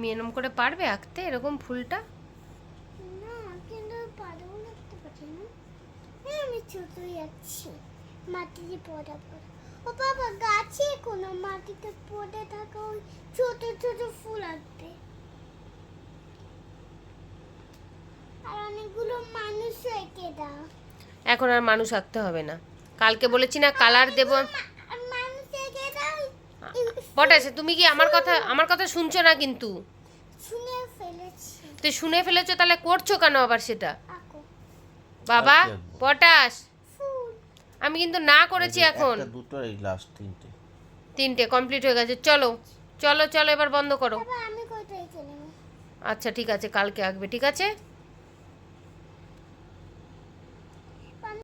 তুমি এরম করে পারবে আঁকতে? এরকম ফুলটা? হ্যাঁ আমি ছোটই আছি মাটিতে পড়া পড়া। ও বাবা গাছে কোনো মাটিতে পড়ে থাকা ওই ছোট ছোট ফুল আর অনেকগুলো মানুষ এঁকে দাও। এখন আর মানুষ আঁকতে হবে না। কালকে বলেছি না কালার দেবো মা- আর মানুষ এঁকে দাও পটাশে তুমি কি আমার কথা আমার কথা শুনছো না কিন্তু? শুনে ফেলেছি। তো শুনে ফেলেছো তাহলে করছ কেন আবার সেটা? বাবা পটাশ। আমি কিন্তু না করেছি এখন। দুটো এই লাস্ট তিনটে। তিনটে কমপ্লিট হয়ে গেছে। চলো চলো চলো এবার বন্ধ করো? আচ্ছা ঠিক আছে কালকে আসবে ঠিক আছে?